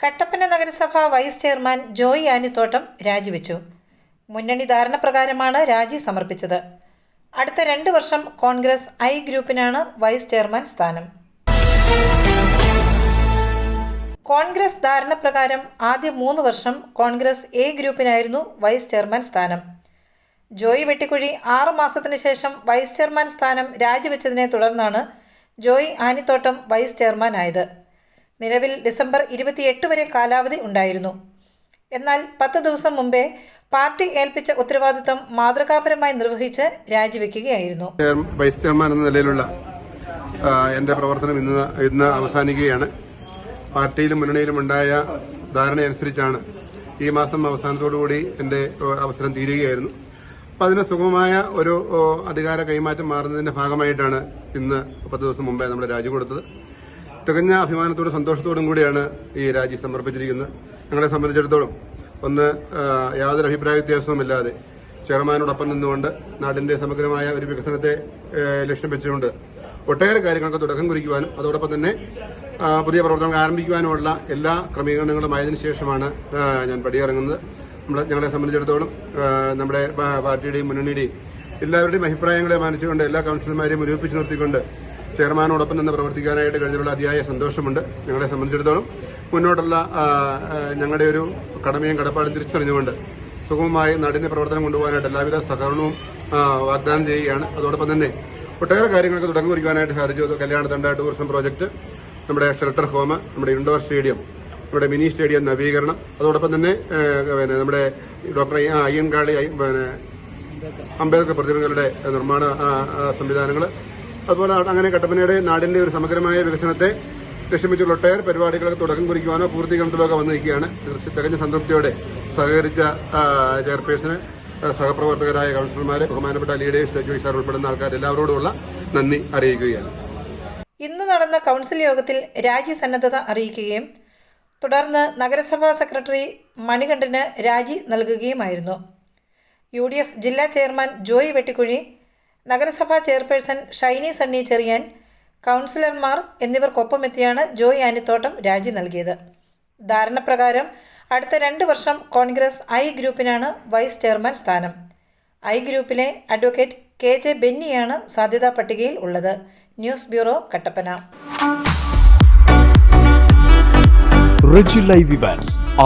കട്ടപ്പന നഗരസഭ vice chairman Joy Anithottam രാജിവെച്ചു. മുന്നണി ധാരണ പ്രകാരമാണ് രാജി സമർപ്പിച്ചത്. അടുത്ത രണ്ട് വർഷം കോൺഗ്രസ് ഐ ഗ്രൂപ്പിനാണ് വൈസ് ചെയർമാൻ സ്ഥാനം. കോൺഗ്രസ് ധാരണ പ്രകാരം ആദ്യ മൂന്ന് വർഷം കോൺഗ്രസ് എ ഗ്രൂപ്പിനായിരുന്നു വൈസ് ചെയർമാൻ സ്ഥാനം. ജോയി വെട്ടിക്കുഴി ആറു മാസത്തിന് ശേഷം വൈസ് ചെയർമാൻ സ്ഥാനം രാജിവെച്ചതിനെ തുടർന്നാണ് ജോയി ആനിത്തോട്ടം വൈസ് ചെയർമാൻ ആയത് നിലവിൽ ഡിസംബർ ഇരുപത്തിയെട്ട് വരെ കാലാവധി ഉണ്ടായിരുന്നു. എന്നാൽ പത്ത് ദിവസം മുമ്പേ പാർട്ടി ഏൽപ്പിച്ച ഉത്തരവാദിത്വം മാതൃകാപരമായി നിർവഹിച്ച് രാജിവെക്കുകയായിരുന്നു. വൈസ് ചെയർമാൻ എന്ന നിലയിലുള്ള എന്റെ പ്രവർത്തനം ഇന്ന് ഇന്ന് അവസാനിക്കുകയാണ്. പാർട്ടിയിലും മുന്നണിയിലും ഉണ്ടായ ധാരണയനുസരിച്ചാണ് ഈ മാസം അവസാനത്തോടുകൂടി എന്റെ ഓ, അവസരം തീരുകയായിരുന്നു. അപ്പം അതിന് സുഗമമായ ഒരു അധികാര കൈമാറ്റം മാറുന്നതിന്റെ ഭാഗമായിട്ടാണ് ഇന്ന് പത്ത് ദിവസം മുമ്പേ നമ്മൾ രാജി കൊടുത്തത്. തികഞ്ഞ അഭിമാനത്തോടും സന്തോഷത്തോടും കൂടിയാണ് ഈ രാജി സമർപ്പിച്ചിരിക്കുന്നത്. ഞങ്ങളെ സംബന്ധിച്ചിടത്തോളം ഒന്ന് യാതൊരു അഭിപ്രായ വ്യത്യാസവുമില്ലാതെ ചെയർമാനോടൊപ്പം നിന്നുകൊണ്ട് നാടിന്റെ സമഗ്രമായ ഒരു വികസനത്തെ ലക്ഷ്യം വെച്ചുകൊണ്ട് ഒട്ടേറെ കാര്യങ്ങൾക്ക് തുടക്കം കുറിക്കുവാനും അതോടൊപ്പം തന്നെ പുതിയ പ്രവർത്തനങ്ങൾ ആരംഭിക്കുവാനുമുള്ള എല്ലാ ക്രമീകരണങ്ങളും ആയതിനു ശേഷമാണ് ഞാൻ പടിയിറങ്ങുന്നത്. നമ്മളെ ഞങ്ങളെ സംബന്ധിച്ചിടത്തോളം നമ്മുടെ പാർട്ടിയുടെയും മുന്നണിയുടെയും എല്ലാവരുടെയും അഭിപ്രായങ്ങളെ മാനിച്ചുകൊണ്ട് എല്ലാ കൗൺസിലർമാരെയും ഒരുമിപ്പിച്ച് നിർത്തിക്കൊണ്ട് ചെയർമാനോടൊപ്പം നിന്ന് പ്രവർത്തിക്കാനായിട്ട് കഴിഞ്ഞുള്ള അതിയായ സന്തോഷമുണ്ട്. ഞങ്ങളെ സംബന്ധിച്ചിടത്തോളം മുന്നോട്ടുള്ള ഞങ്ങളുടെ ഒരു കടമയും കടപ്പാടും തിരിച്ചറിഞ്ഞുകൊണ്ട് സുഗമമായി നാടിന്റെ പ്രവർത്തനം കൊണ്ടുപോകാനായിട്ട് എല്ലാവിധ സഹകരണവും വാഗ്ദാനം ചെയ്യുകയാണ്. അതോടൊപ്പം തന്നെ ഒട്ടേറെ കാര്യങ്ങൾക്ക് തുടങ്ങി കുറിക്കുവാനായിട്ട് സാധിച്ചു. കല്യാണത്തണ്ട ടൂറിസം പ്രോജക്റ്റ് നമ്മുടെ ഷെൽട്ടർ ഹോം നമ്മുടെ ഇൻഡോർ സ്റ്റേഡിയം നമ്മുടെ മിനി സ്റ്റേഡിയം നവീകരണം അതോടൊപ്പം തന്നെ പിന്നെ നമ്മുടെ ഡോക്ടർ അയ്യൻകാളി പിന്നെ അംബേദ്കർ പ്രതിമകളുടെ നിർമ്മാണ സംവിധാനങ്ങൾ അതുപോലെ അങ്ങനെ കട്ടപ്പനയുടെ നാടിന്റെ ഒരു സമഗ്രമായ വികസനത്തെ ലക്ഷ്യമിച്ചുള്ള ഒട്ടേറെ പരിപാടികൾക്ക് തുടക്കം കുറിക്കുവാനോ പൂർത്തീകരണത്തിലോ ഒക്കെ വന്നിരിക്കുകയാണ് തികഞ്ഞ സംതൃപ്തിയോടെ സഹകരിച്ച ചെയർപേഴ്സണ് സഹപ്രവർത്തകരായ കൗൺസിലർമാരെ ബഹുമാനപ്പെട്ട ലീഡേഴ്സ് ജോയി സാർ ഉൾപ്പെടുന്ന ആൾക്കാർ എല്ലാവരോടുമുള്ള നന്ദി അറിയിക്കുകയാണ്. ഇന്ന് നടന്ന കൗൺസിൽ യോഗത്തിൽ രാജി സന്നദ്ധത അറിയിക്കുകയും തുടർന്ന് നഗരസഭാ സെക്രട്ടറി മണികണ്ഠന് രാജി നൽകുകയുമായിരുന്നു. യു ജില്ലാ ചെയർമാൻ ജോയി വെട്ടിക്കുഴി നഗരസഭാ ചെയർപേഴ്സൺ ഷൈനി സണ്ണി ചെറിയാൻ കൗൺസിലർമാർ എന്നിവർക്കൊപ്പമെത്തിയാണ് ജോയ് ആനിത്തോട്ടം രാജി നൽകിയത്. ധാരണപ്രകാരം അടുത്ത രണ്ട് വർഷം കോൺഗ്രസ് ഐ ഗ്രൂപ്പിനാണ് വൈസ് ചെയർമാൻ സ്ഥാനം. ഐ ഗ്രൂപ്പിലെ അഡ്വക്കേറ്റ് കെ ജെ ബെന്നിയാണ് സാധ്യതാ പട്ടികയിൽ ഉള്ളത്. News bureau Kattappana.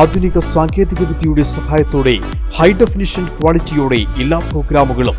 ആധുനിക സാങ്കേതികവിദ്യയുടെ സഹായത്തോടെ ഹൈ ഡെഫിനിഷൻ ക്വാളിറ്റിയോടെ എല്ലാ പ്രോഗ്രാമുകളും